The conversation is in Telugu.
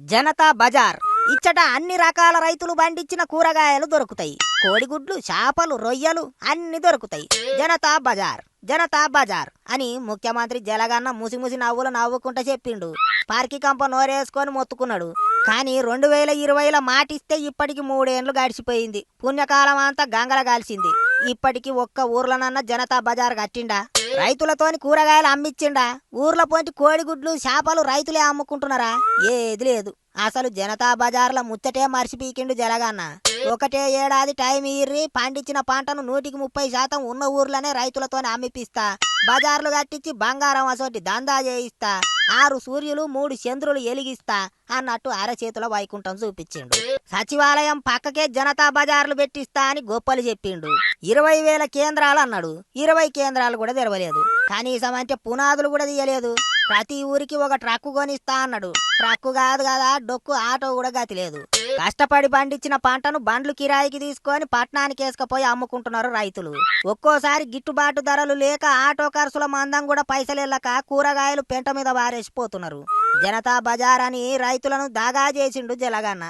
జనతా బజార్. ఇచ్చట అన్ని రకాల రైతులు పండించిన కూరగాయలు దొరుకుతాయి. కోడిగుడ్లు చేపలు రొయ్యలు అన్ని దొరుకుతాయి. జనతా బజార్ జనతా బజార్ అని ముఖ్యమంత్రి జలగన్న ముసిముసి నవ్వులు నవ్వుకుంటా చెప్పిండు. పార్కి కంప నోరేసుకొని మొత్తుకున్నాడు. కానీ రెండు వేల ఇరవైల మాటిస్తే ఇప్పటికి మూడేండ్లు గడిచిపోయింది. పుణ్యకాలం అంతా గంగల కాల్సింది ఇప్పటికి ఒక్క ఊర్లోనన్న జనతా బజార్ కట్టిండా? రైతులతోని కూరగాయలు అమ్మిచ్చిండా? ఊర్ల పోయి కోడిగుడ్లు చేపలు రైతులే అమ్ముకుంటున్నారా? ఏది లేదు. అసలు జనతా బజార్ల ముచ్చటే మర్చిపీకిండు జలగన్న. ఒకటే ఏడాది టైం ఇర్రి పండించిన పంటను నూటికి ముప్పై శాతం ఉన్న ఊర్లనే రైతులతోనే అమ్మిపిస్తా. బజార్లు కట్టించి బంగారం అసోటి దందా చేయిస్తా. ఆరు సూర్యులు మూడు చంద్రులు ఎలిగిస్తా అన్నట్టు అరచేతుల వైకుంఠం చూపించిండు. సచివాలయం పక్కకే జనతా బజార్లు పెట్టిస్తా అని గొప్పలు చెప్పిండు. ఇరవై వేల కేంద్రాలు అన్నాడు. ఇరవై కేంద్రాలు కూడా తెరవలేదు. కనీసం అంటే పునాదులు కూడా తీయలేదు. ప్రతి ఊరికి ఒక ట్రక్కు కొనిస్తా అన్నాడు. ట్రక్కు కాదు కదా డొక్కు ఆటో కూడా గతి లేదు. కష్టపడి పండించిన పంటను బండ్లు కిరాయికి తీసుకొని పట్టణానికి వేసుకుపోయి అమ్ముకుంటున్నారు రైతులు. ఒక్కోసారి గిట్టుబాటు ధరలు లేక ఆటో ఖర్చుల మందం కూడా పైసలెళ్ళక కూరగాయలు పెంట మీద వారేసిపోతున్నారు. జనతా బజార్ అని రైతులను దాగా చేసిండు జలగన్న.